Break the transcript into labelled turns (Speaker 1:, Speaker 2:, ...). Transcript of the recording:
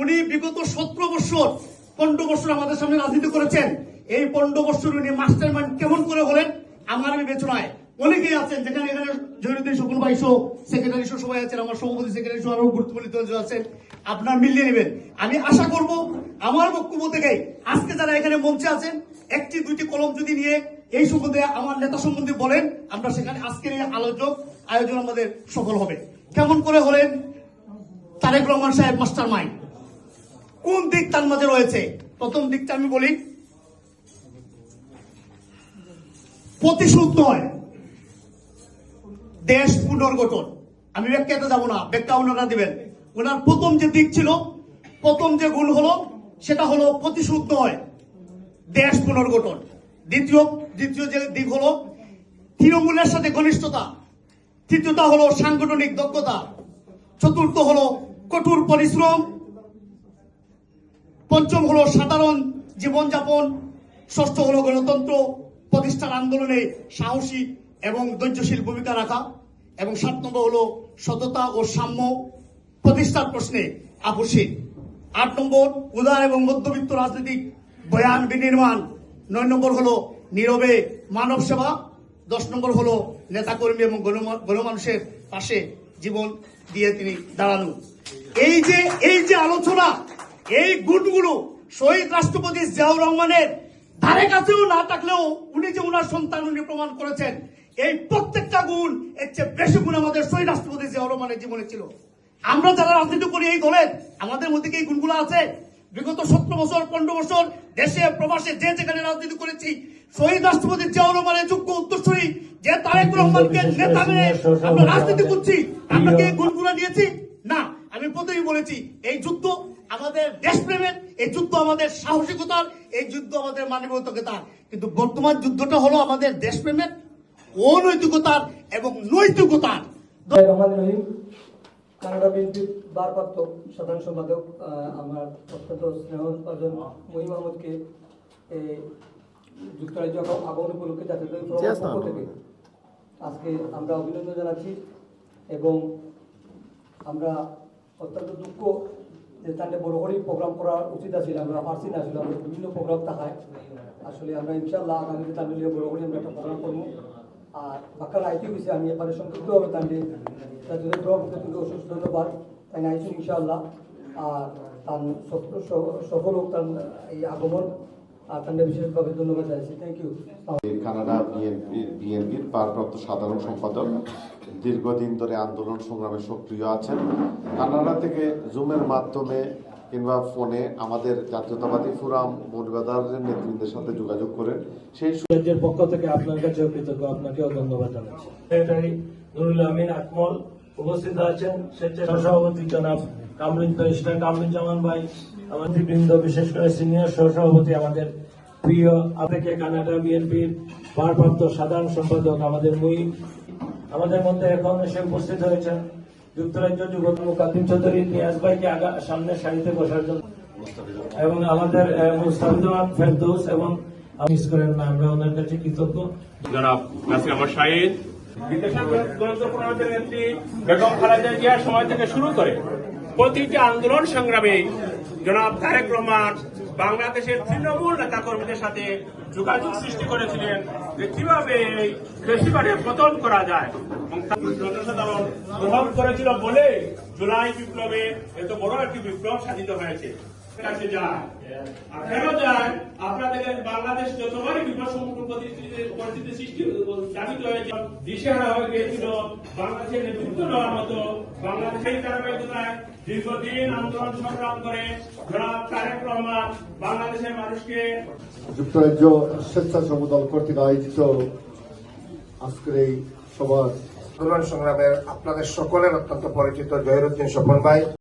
Speaker 1: উনি বিগত সতেরো বছর পনেরো বছর আমাদের সামনে রাজনীতি করেছেন। এই পনেরো বছর উনি মাস্টার মাইন্ড কেমন করে হলেন, আমার বিবেচনায় অনেকেই আছেন, যেখানে এখানে জহিরুদ্দিন শকুন ভাই সহ সেক্রেটারি সহ সবাই আছেন, আমার সভাপতি সেক্রেটারি সহ আরও গুরুত্বপূর্ণ আছেন, আপনার মিলিয়ে নেবেন। আমি আশা করব, আমার বক্তব্য থেকে আজকে যারা এখানে মঞ্চে আছেন, একটি দুইটি কলম যদি নিয়ে এই সম্বন্ধে আমার নেতা সম্বন্ধে বলেন, আমরা সেখানে আজকের এই আলোচক আয়োজন আমাদের সফল হবে। কেমন করে হলেন? তারেক রহমান সাহেব মাস্টার মাইন্ড কোন দিক তার মাঝে রয়েছে? প্রথম দিকটা আমি বলি, প্রতিশোধ নয়। দেশ পুনর্গঠন। আমি ব্যাখ্যাতে যাব না, ব্যাখ্যা ওনারা দিবেন। ওনার প্রথম যে দিক ছিল, প্রথম যে গুণ হলো, সেটা হলো প্রতিশোধ নয়, দেশ পুনর্গঠন। দ্বিতীয় দ্বিতীয় যে দিক হলো, তৃণমূলের সাথে ঘনিষ্ঠতা। তৃতীয়তা হলো সাংগঠনিক দক্ষতা। চতুর্থ হলো কঠোর পরিশ্রম। পঞ্চম হলো সাধারণ জীবনযাপন, ষষ্ঠ হলো গণতন্ত্র, প্রতিষ্ঠার আন্দোলনে সাহসী এবং ধৈর্যশীল ভূমিকা রাখা, এবং সাত নম্বর হলো সততা ও সাম্য প্রতিষ্ঠার প্রশ্নে আপোষহীন আট নম্বর, উদার এবং মধ্যবিত্ত রাজনৈতিক বয়ান বিনির্মাণ। নয় নম্বর হলো নীরবে মানব সেবা। দশ নম্বর হলো নেতাকর্মী এবং গণমা- গণমানুষের পাশে জীবন দিয়ে তিনি দাঁড়ানো। এই যে এই যে আলোচনা এই গুণগুলো শহীদ রাষ্ট্রপতি জিয়াউর রহমানের ধারে কাছেও না থাকলেও উনি যে উনার সন্তান উনি প্রমাণ করেছেন, এই প্রত্যেকটা গুণ এর চেয়ে বেশি গুণ আমাদের শহীদ রাষ্ট্রপতি জিয়াউর রহমানের জীবনে ছিল। আমরা যারা রাজনীতি করি এই দলের, আমাদের মধ্যে কি গুণগুলো আছে? বিগত সতেরো বছর, পনেরো বছর দেশে, প্রবাসে যে যেখানে রাজনীতি করেছি, শহীদ রাষ্ট্রপতি জিয়াউর রহমানের যোগ্য উত্তরসূরি যে তারেক রহমানকে নেতা মেনে আমরা রাজনীতি করছি, আমরা কি এই গুণগুলো নিয়েছি? না, আমি প্রথমেই বলেছি, এই যুদ্ধ আমাদের দেশপ্রেমের এই যুদ্ধ আমাদের সাহসিকতার এই যুদ্ধ আমাদের মানবিকতার। কিন্তু বর্তমান যুদ্ধটা হলো আমাদের দেশপ্রেমের অনৈতিকতার এবং নৈতিকতার।
Speaker 2: রহমান রহিম কানাডা বিএনপির ভারপ্রাপ্ত সাধারণ সম্পাদক আমার অত্যন্ত স্নেহ অর্জন মহিম আহমদকে যুক্তরাজ্য আগমন উপলক্ষে জাতীয় পক্ষ থেকে আজকে আমরা অভিনন্দন জানাচ্ছি এবং আমরা অত্যন্ত দুঃখ যে তাহলে বড় করেই প্রোগ্রাম করা উচিত আছে, আমরা পারছি না, আসলে আমরা বিভিন্ন প্রোগ্রাম থাকায় আসলে আমরা ইনশাল্লাহ আগামীতে তাহলে বড় করে আমরা একটা প্রোগ্রাম করব। আর বাক্কার আইটি বিষয়ে আমি এবারে সংক্ষিপ্তভাবে তাহলে যদি পক্ষ অসুস্থ, ধন্যবাদ। তাই আইসি ইনশাল্লাহ আর তার সফল হোক তার এই আগমন। আর বিশেষভাবে ধন্যবাদ জানাচ্ছি। থ্যাংক ইউ
Speaker 3: কানাডা বিএনপির বিএনপির ভারপ্রাপ্ত সাধারণ সম্পাদক দীর্ঘদিন ধরে আন্দোলন সংগ্রামে সক্রিয় আছেন। কানাডা থেকে জুমের মাধ্যমে কিংবা ফোনে আমাদের জাতীয়তাবাদী ফোরাম মৌলবাদারের নেতৃত্বের সাথে যোগাযোগ করেন। সেই
Speaker 4: রাজ্যের পক্ষ থেকে আপনার কাছে কৃতজ্ঞ। আপনাকেও ধন্যবাদ জানাচ্ছি। সেক্রেটারি নুরুল আমিন আকমল উপস্থিত আছেন। স্বেচ্ছাসেবক সভাপতি জনাব কামরুল ইসলাম কামরুজ্জামান ভাই। আমাদের বৃন্দ বিশেষ করে সিনিয়র সহসভাপতি আমাদের প্রিয় আবেকে কানাডা বিএনপির ভারপ্রাপ্ত সাধারণ সম্পাদক আমাদের মুই আমাদের মধ্যে এখন এসে উপস্থিত হয়েছেন যুক্তরাজ্য যুব মুকাদ্দিম চৌধুরী নিয়াজ ভাইকে সামনে সারিতে বসার জন্য। এবং আমাদের আহ, মুস্তাফিজুর ফেরদৌস এবং মিস করেন না আমরা ওনার কাছে কৃতজ্ঞ।
Speaker 5: জনাব নাসির আহমদ শাহিদ। বেগম খালেদা জিয়ার সময় থেকে শুরু করে প্রতিটি আন্দোলন সংগ্রামে জনাব তারেক রহমান বাংলাদেশের তৃণমূল নেতা কর্মীদের সাথে যোগাযোগ সৃষ্টি করেছিলেন যে কীভাবে এই ফেস্টিভ্যালের পতন করা যায়। জনসাধারণ গ্রহণ করেছিল বলে জুলাই বিপ্লবে এত বড় একটি বিপ্লব সাধিত হয়েছে। কাছে যায় আর কেন যায় আপনারা দেখেন বাংলাদেশ যতবারই বিপদ সম্মুখীন পরিস্থিতি- পরিস্থিতি সৃষ্টি জানিত হয়েছে দিশেহারা হয়ে গিয়েছিল বাংলাদেশের নেতৃত্ব নেওয়ার মতো বাংলাদেশের ধারাবাহিকতায় দীর্ঘদিন আন্দোলন সংগ্রাম করে জনাব তারেক রহমান বাংলাদেশের মানুষকে
Speaker 6: যুক্তরাজ্য স্বেচ্ছাসেবক দল কর্তৃক আয়োজিত আজকের এই সভার
Speaker 7: আন্দোলন সংগ্রামের আপনাদের সকলের অত্যন্ত পরিচিত জহিরুদ্দিন স্বপন ভাই।